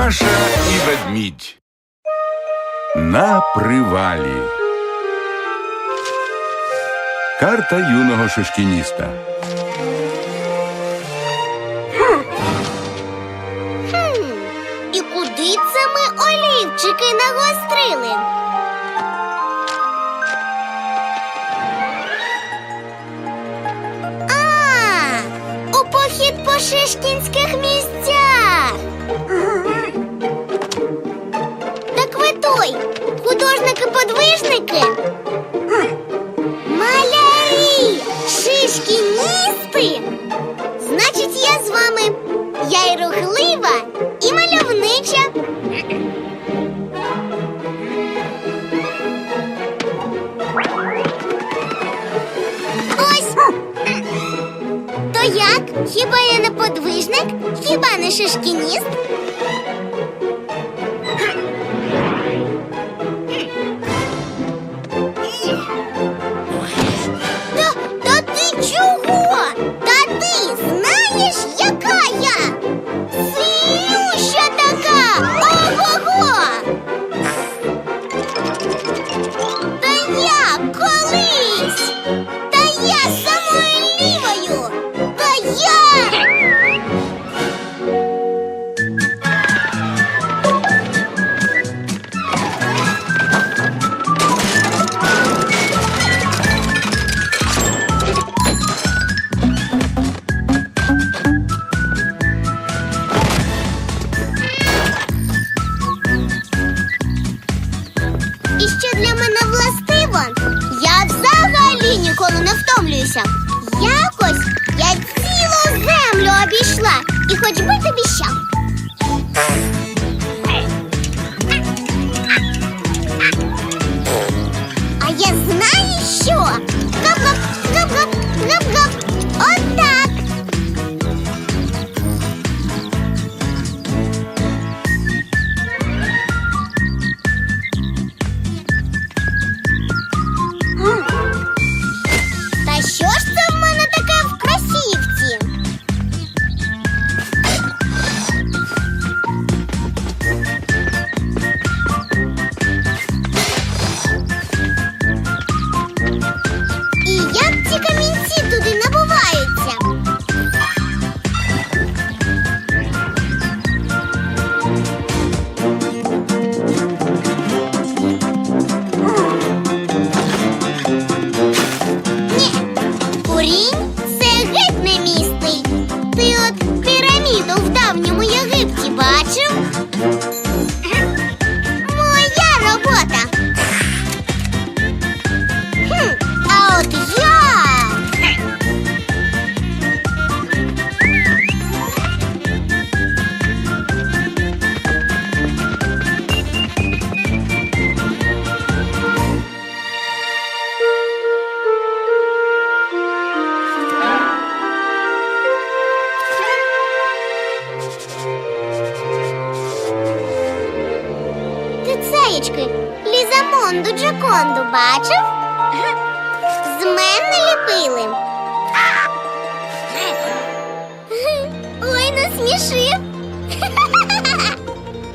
Маша і ведмідь на привалі. Карта юного шишкініста. Хм, І куди це ми олівчики нагострили? А, у похід по шишкінських місцях. й рухлива, і мальовнича. Ось. То як? Хіба я не подвижник? Хіба не шишкініст? Та, та ти чого? для мене. Ланду бачив? З мене ліпили. Ой, насмішив.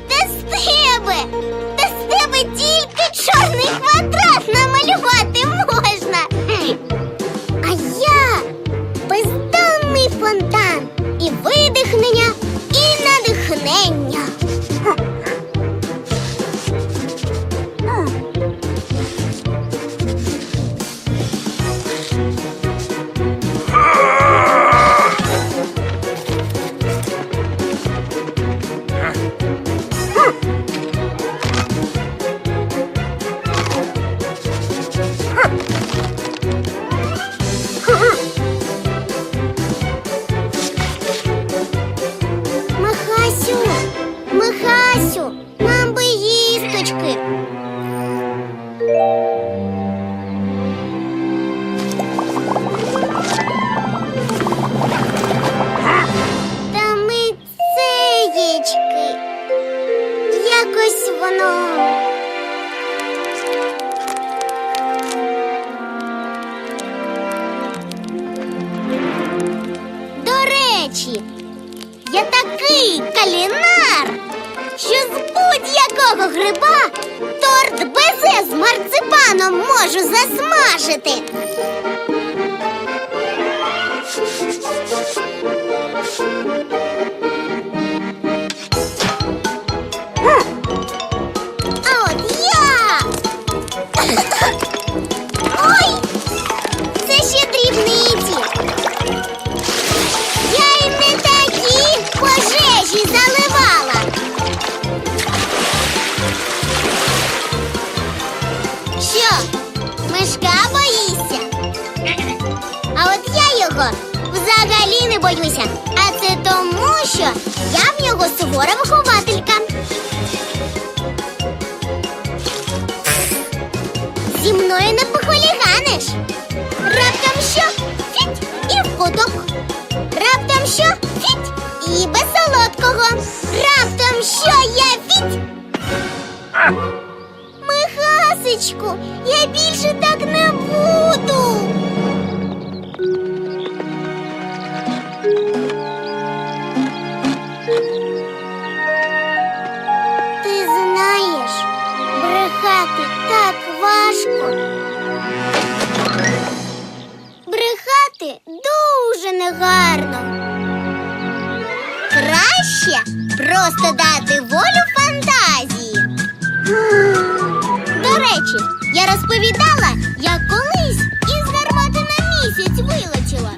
Та з тебе. речі. Я такий калінар, що з будь-якого гриба торт безе з марципаном можу засмажити. Що, мишка боїшся? А от я його взагалі не боюся. А це тому, що я в нього сувора вихователька. Зі мною не похуліганиш. Раптом що фіть і в куток. Раптом що фіть і без солодкого. Раптом що я Михасечку, я більше так не буду. Ти знаєш, брехати так важко. Брехати дуже негарно. Краще просто дати волю фантазії. Речі, я розповідала, я колись із гармати на місяць вилучила.